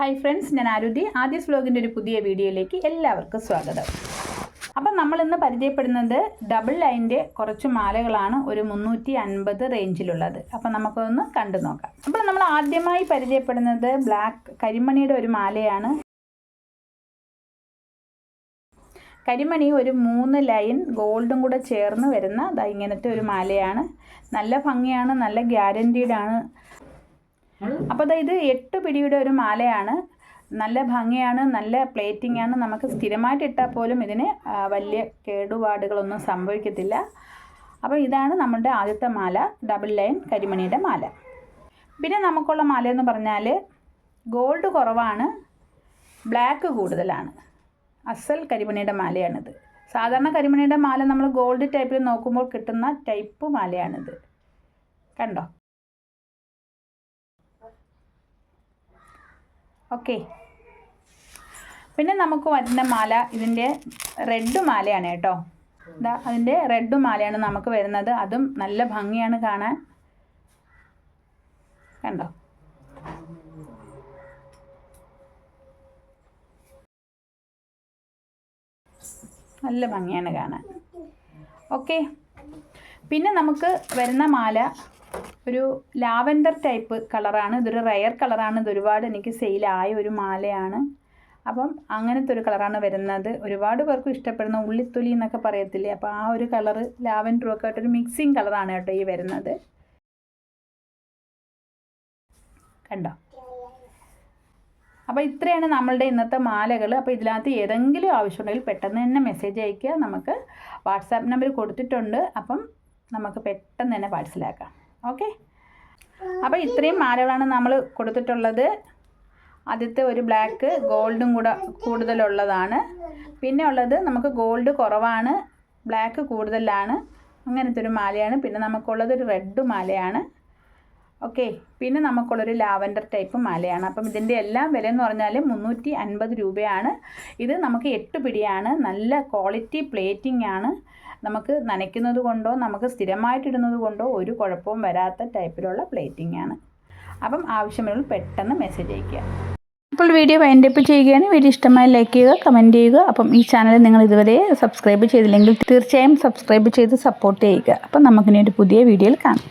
Hi friends ഞാൻ ആരുതി. ആദ്യ വ്ലോഗിന്റെ ഒരു പുതിയ വീഡിയോയിലേക്ക് എല്ലാവർക്കും സ്വാഗതം. അപ്പം നമ്മൾ ഇന്ന് പരിചയപ്പെടുന്നത് ഡബിൾ ലൈന്റെ കുറച്ച് മാലകളാണ് ഒരു മുന്നൂറ്റി അൻപത് റേഞ്ചിലുള്ളത് അപ്പം നമുക്കൊന്ന് കണ്ടു നോക്കാം. അപ്പോൾ നമ്മൾ ആദ്യമായി പരിചയപ്പെടുന്നത് ബ്ലാക്ക് കരിമണിയുടെ ഒരു മാലയാണ്. കരിമണി ഒരു മൂന്ന് ലൈൻ ഗോൾഡും കൂടെ ചേർന്ന് വരുന്ന ഇങ്ങനത്തെ ഒരു മാലയാണ്. നല്ല ഭംഗിയാണ് നല്ല ഗ്യാരന്റീഡാണ് അപ്പോൾ ഇത് എട്ട് പിടിയുടെ ഒരു മാലയാണ്. നല്ല ഭംഗിയാണ് നല്ല പ്ലേറ്റിംഗ് ആണ്. നമുക്ക് സ്ഥിരമായിട്ട് ഇട്ടാൽ പോലും ഇതിന് വലിയ കേടുപാടുകളൊന്നും സംഭവിക്കത്തില്ല. അപ്പോൾ ഇതാണ് നമ്മുടെ ആദ്യത്തെ മാല ഡബിൾ ലൈൻ കരിമണിയുടെ മാല. പിന്നെ നമുക്കുള്ള മാല എന്ന് പറഞ്ഞാൽ ഗോൾഡ് കുറവാണ് ബ്ലാക്ക് കൂടുതലാണ്. അസൽ കരിമണിയുടെ മാലയാണിത്. സാധാരണ കരിമണിയുടെ മാല നമ്മൾ ഗോൾഡ് ടൈപ്പിൽ നോക്കുമ്പോൾ കിട്ടുന്ന ടൈപ്പ് മാലയാണിത്. കണ്ടോ? ഓക്കെ. പിന്നെ നമുക്ക് വരുന്ന മാല ഇതിന്റെ റെഡ് മാലയാണ് കേട്ടോ. ഇതാ അതിന്റെ റെഡ് മാലയാണ് നമുക്ക് വരുന്നത്. അതും നല്ല ഭംഗിയാണ് കാണാൻ. കണ്ടോ? നല്ല ഭംഗിയാണ് കാണാൻ. ഓക്കെ. പിന്നെ നമുക്ക് വരുന്ന മാല ഒരു ലാവൻഡർ ടൈപ്പ് കളറാണ്. ഇതൊരു റയർ കളറാണ്. ഇത് ഒരുപാട് എനിക്ക് സെയിലായ ഒരു മാലയാണ്. അപ്പം അങ്ങനത്തെ ഒരു കളറാണ് വരുന്നത്. ഒരുപാട് പേർക്കും ഇഷ്ടപ്പെടുന്ന ഉള്ളിത്തൊലി എന്നൊക്കെ പറയത്തില്ലേ? അപ്പോൾ ആ ഒരു കളർ ലാവൻഡറും ഒക്കെ ആയിട്ടൊരു മിക്സിങ് കളറാണ് കേട്ടോ ഈ വരുന്നത്. കണ്ടോ? അപ്പോൾ ഇത്രയാണ് നമ്മളുടെ ഇന്നത്തെ മാലകൾ അപ്പോൾ ഇതിനകത്ത് ഏതെങ്കിലും ആവശ്യമുണ്ടെങ്കിൽ പെട്ടെന്ന് തന്നെ മെസ്സേജ് അയയ്ക്കുക. നമുക്ക് വാട്സാപ്പ് നമ്പർ കൊടുത്തിട്ടുണ്ട്. അപ്പം നമുക്ക് പെട്ടെന്ന് തന്നെ പാഴ്സലാക്കാം. ഓക്കെ. അപ്പോൾ ഇത്രയും മാലകളാണ് നമ്മൾ കൊടുത്തിട്ടുള്ളത്. ആദ്യത്തെ ഒരു ബ്ലാക്ക് ഗോൾഡും കൂടെ കൂടുതലുള്ളതാണ്. പിന്നെ ഉള്ളത് നമുക്ക് ഗോൾഡ് കുറവാണ്. ബ്ലാക്ക് കൂടുതലാണ്. അങ്ങനത്തെ ഒരു മാലയാണ്. പിന്നെ നമുക്കുള്ളത് ഒരു റെഡ് മാലയാണ്. ഓക്കെ. പിന്നെ നമുക്കുള്ളൊരു ലാവൻഡർ ടൈപ്പ് മാലയാണ്. അപ്പം ഇതിന്റെ എല്ലാം വില എന്ന് പറഞ്ഞാൽ മുന്നൂറ്റി അൻപത് രൂപയാണ്. ഇത് നമുക്ക് എട്ട് പിടിയാണ്. നല്ല ക്വാളിറ്റി പ്ലേറ്റിംഗ് ആണ്. നമുക്ക് നനയ്ക്കുന്നത് കൊണ്ടോ നമുക്ക് സ്ഥിരമായിട്ടിടുന്നത് കൊണ്ടോ ഒരു കുഴപ്പവും വരാത്ത ടൈപ്പിലുള്ള പ്ലേറ്റിംഗ് ആണ്. അപ്പം ആവശ്യമുള്ള പെട്ടെന്ന് മെസ്സേജ് അയയ്ക്കുക. അപ്പോൾ വീഡിയോ വൈൻഡപ്പ് ചെയ്യുകയാണ്. വീഡിയോ ഇഷ്ടമായി ലൈക്ക് ചെയ്യുക കമന്റ് ചെയ്യുക. അപ്പം ഈ ചാനൽ നിങ്ങൾ ഇതുവരെ സബ്സ്ക്രൈബ് ചെയ്തില്ലെങ്കിൽ തീർച്ചയായും സബ്സ്ക്രൈബ് ചെയ്ത് സപ്പോർട്ട് ചെയ്യുക. അപ്പം നമുക്കിനി ഒരു പുതിയ വീഡിയോയിൽ കാണാം.